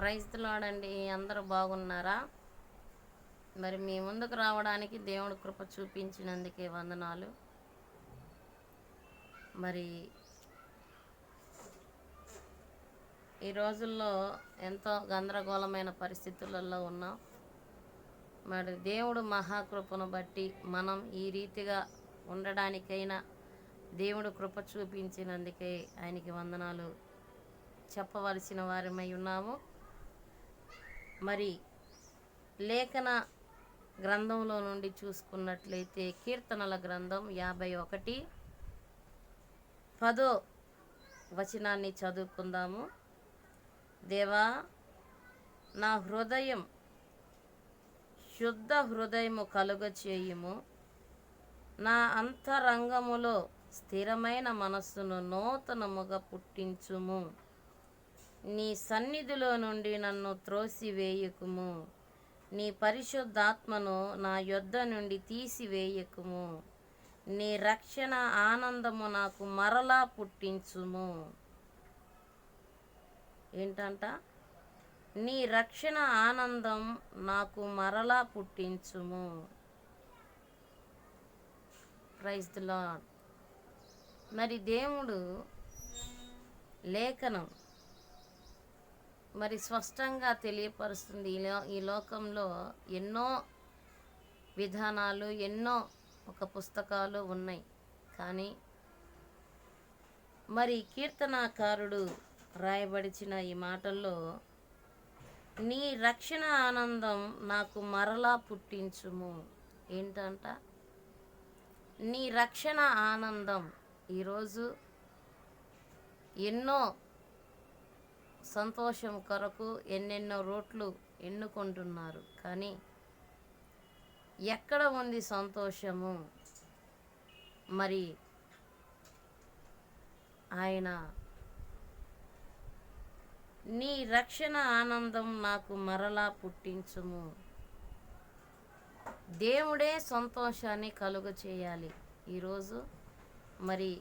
ప్రైజ్లాడండి అందరూ బాగున్నారా? మరి మీ ముందుకు రావడానికి దేవుడు కృప చూపించినందుకే వందనాలు. మరి ఈ రోజుల్లో ఎంతో గందరగోళమైన పరిస్థితులలో ఉన్నాం. మరి దేవుడు మహాకృపను బట్టి మనం ఈ రీతిగా ఉండడానికైనా దేవుడు కృప చూపించినందుకే ఆయనకి వందనాలు. చెప్పవలసిన వారమై ఉన్నాము. మరి లేఖన గ్రంథంలో నుండి చూసుకున్నట్లయితే కీర్తనల గ్రంథం యాభై ఒకటి. పదో వచనాన్ని చదువుకుందాము. దేవా నా హృదయం శుద్ధ హృదయము కలుగ చేయుము. నా అంతరంగములో స్థిరమైన మనస్సును నూతనముగా పుట్టించుము. నీ సన్నిధిలో నుండి నన్ను త్రోసివేయకుము. నీ పరిశుద్ధాత్మను నా యొద్ద నుండి తీసివేయకుము. నీ రక్షణ ఆనందము నాకు మరలా పుట్టించుము. ఏంటంట? నీ రక్షణ ఆనందం నాకు మరలా పుట్టించుము. ప్రైజ్ ద లాడ్ మరి దేవుడు లేఖనం మరి స్పష్టంగా తెలియపరుస్తుంది. ఈ లో ఈ లోకంలో ఎన్నో విధానాలు ఎన్నో ఒక పుస్తకాలు ఉన్నాయి. కానీ మరి కీర్తనాకారుడు రాయబడిచిన ఈ మాటల్లో నీ రక్షణ ఆనందం నాకు మరలా పుట్టించుము. ఏంటంట? నీ రక్షణ ఆనందం ఈరోజు ఎన్నో సంతోషం కొరకు ఎన్నెన్నో రోట్లు ఎన్నుకుంటున్నారు. కానీ ఎక్కడ ఉంది సంతోషము? మరి ఆయన నీ రక్షణ ఆనందం నాకు మరలా పుట్టించుము. దేవుడే సంతోషాన్ని కలుగు చేయాలి ఈరోజు. మరి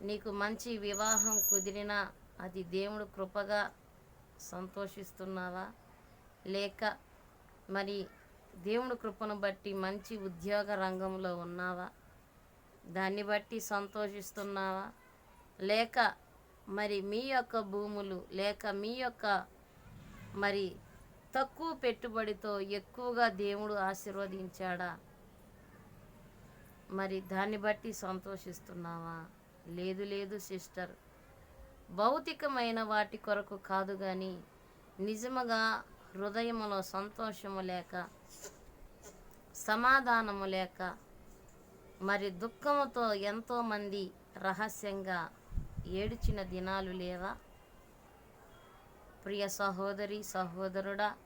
నీకు మంచి వివాహం కుదిరినా అది దేవుడు కృపగా సంతోషిస్తున్నావా? లేక మరి దేవుడు కృపను బట్టి మంచి ఉద్యోగ రంగంలో ఉన్నావా? దాన్ని బట్టి సంతోషిస్తున్నావా? లేక మరి మీ యొక్క భూములు లేక మీ యొక్క మరి తక్కువ పెట్టుబడితో ఎక్కువగా దేవుడు ఆశీర్వదించాడా? మరి దాన్ని బట్టి సంతోషిస్తున్నావా? లేదు లేదు సిస్టర్. భౌతికమైన వాటి కొరకు కాదు కానీ నిజముగా హృదయములో సంతోషము లేక సమాధానము లేక మరి దుఃఖముతో ఎంతోమంది రహస్యంగా ఏడ్చిన దినాలు లేవా? ప్రియ సహోదరి సహోదరుడా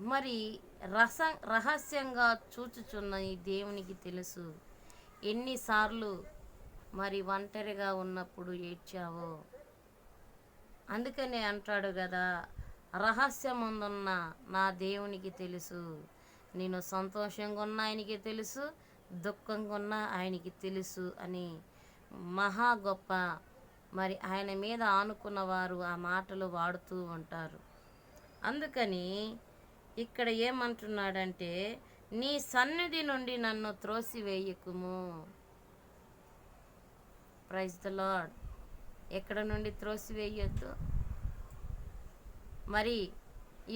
మరి రస రహస్యంగా చూచుచున్న ఈ దేవునికి తెలుసు. ఎన్నిసార్లు మరి ఒంటరిగా ఉన్నప్పుడు ఏడ్చావో? అందుకనే అంటాడు కదా రహస్యముందున్న నా దేవునికి తెలుసు. నేను సంతోషంగా ఉన్న ఆయనకి తెలుసు దుఃఖంగా ఉన్న ఆయనకి తెలుసు అని మహా గొప్ప మరి ఆయన మీద ఆనుకున్న వారు ఆ మాటలు వాడుతూ ఉంటారు. అందుకని ఇక్కడ ఏమంటున్నాడంటే నీ సన్నిధి నుండి నన్ను త్రోసివేయకుము. ప్రైజ్ ద లాడ్ ఎక్కడ నుండి త్రోసివేయొద్దు. మరి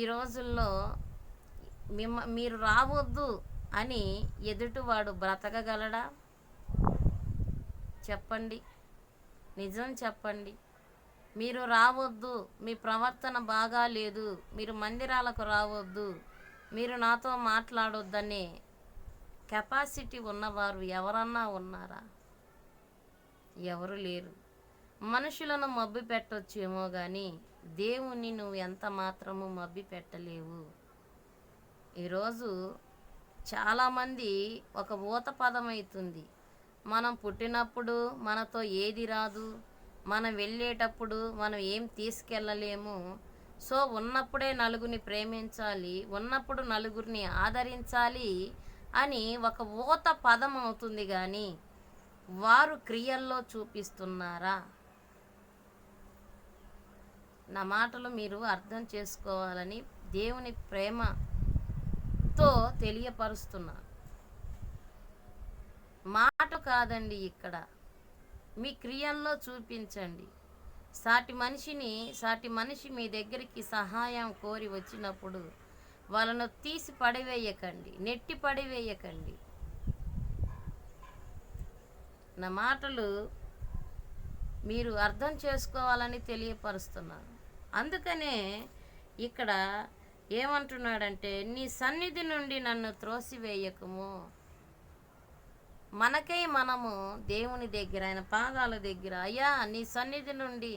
ఈ రోజుల్లో మిమ్మ మీరు రావద్దు అని ఎదుటివాడు బ్రతకగలడా? చెప్పండి. నిజం చెప్పండి. మీరు రావద్దు మీ ప్రవర్తన బాగా లేదు మీరు మందిరాలకు రావద్దు మీరు నాతో మాట్లాడొద్దనే కెపాసిటీ ఉన్నవారు ఎవరన్నా ఉన్నారా? ఎవరు లేరు. మనుషులను మబ్బి పెట్టొచ్చేమో కానీ దేవుణ్ణి నువ్వు ఎంత మాత్రము మబ్బి పెట్టలేవు. ఈరోజు చాలామంది ఒక ఊత పదం అవుతుంది మనం పుట్టినప్పుడు మనతో ఏది రాదు. మనం వెళ్ళేటప్పుడు మనం ఏం తీసుకెళ్ళలేము. సో ఉన్నప్పుడే నలుగురిని ప్రేమించాలి ఉన్నప్పుడు నలుగురిని ఆదరించాలి అని ఒక ఊత పదం అవుతుంది కానీ వారు క్రియల్లో చూపిస్తున్నారా? నా మాటలు మీరు అర్థం చేసుకోవాలని దేవుని ప్రేమతో తెలియపరుస్తున్నాను మాట కాదండి ఇక్కడ. మీ క్రియల్లో చూపించండి. సాటి మనిషిని సాటి మనిషి మీ దగ్గరికి సహాయం కోరి వచ్చినప్పుడు వాళ్ళను తీసి పడివేయకండి నెట్టి పడివేయకండి. నా మాటలు మీరు అర్థం చేసుకోవాలని తెలియపరుస్తున్నాను అందుకనే ఇక్కడ ఏమంటున్నాడంటే నీ సన్నిధి నుండి నన్ను త్రోసివేయకము. మనకై మనము దేవుని దగ్గర ఆయన పాదాల దగ్గర అయ్యా నీ సన్నిధి నుండి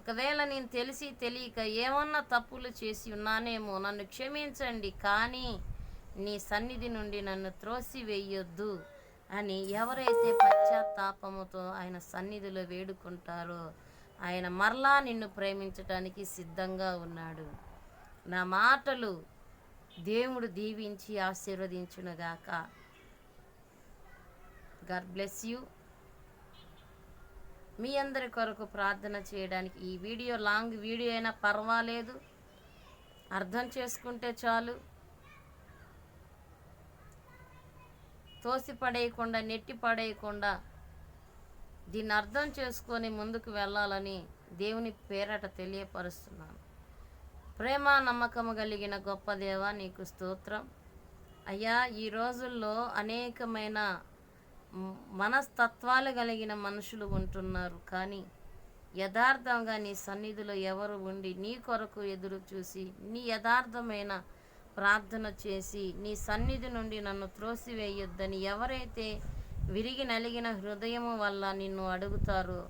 ఒకవేళ నేను తెలిసి తెలియక ఏమన్నా తప్పులు చేసి ఉన్నానేమో నన్ను క్షమించండి కానీ నీ సన్నిధి నుండి నన్ను త్రోసి వేయొద్దు అని ఎవరైతే పశ్చాత్తాపముతో ఆయన సన్నిధిలో వేడుకుంటారో ఆయన మరలా నిన్ను ప్రేమించటానికి సిద్ధంగా ఉన్నాడు. నా మాటలు దేవుడు దీవించి ఆశీర్వదించునుగాక. God bless you. మీ అందరి కొరకు ప్రార్థన చేయడానికి ఈ వీడియో లాంగ్ వీడియో అయినా పర్వాలేదు. అర్థం చేసుకుంటే చాలు. తోసి పడేయకుండా నెట్టి పడేయకుండా దీన్ని అర్థం చేసుకొని ముందుకు వెళ్ళాలని దేవుని పేరట తెలియపరుస్తున్నాను. ప్రేమ నమ్మకము కలిగిన గొప్ప దేవ నీకు స్తోత్రం. అయ్యా ఈ రోజుల్లో అనేకమైన మనస్తత్వాలు కలిగిన మనుషులు ఉంటున్నారు. కానీ యథార్థంగా నీ సన్నిధిలో ఎవరు ఉండి నీ కొరకు ఎదురు చూసి నీ యథార్థమైన ప్రార్థన చేసి నీ సన్నిధి నుండి నన్ను త్రోసివేయొద్దని ఎవరైతే విరిగి నలిగిన హృదయము వల్ల నిన్ను అడుగుతారో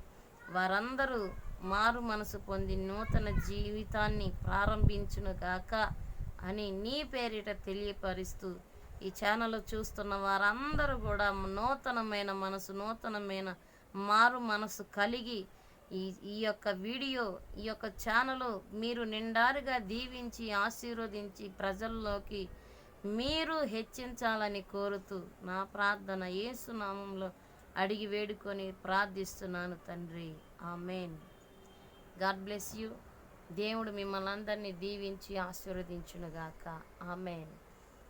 వారందరూ మారు మనసు పొంది నూతన జీవితాన్ని ప్రారంభించును గాక అని నీ పేరిట తెలియపరుస్తూ ఈ ఛానల్ చూస్తున్న వారందరూ కూడా నూతనమైన మనసు నూతనమైన మారు మనసు కలిగి ఈ ఈ యొక్క వీడియో ఈ యొక్క ఛానల్ మీరు నిండారుగా దీవించి ఆశీర్వదించి ప్రజల్లోకి మీరు హెచ్చించాలని కోరుతూ నా ప్రార్థన ఏసునామంలో అడిగి వేడుకొని ప్రార్థిస్తున్నాను తండ్రి. ఆమెన్. God bless you. దేవుడు మిమ్మల్ని అందరినీ దీవించి ఆశీర్వదించునుగాక. ఆమెన్.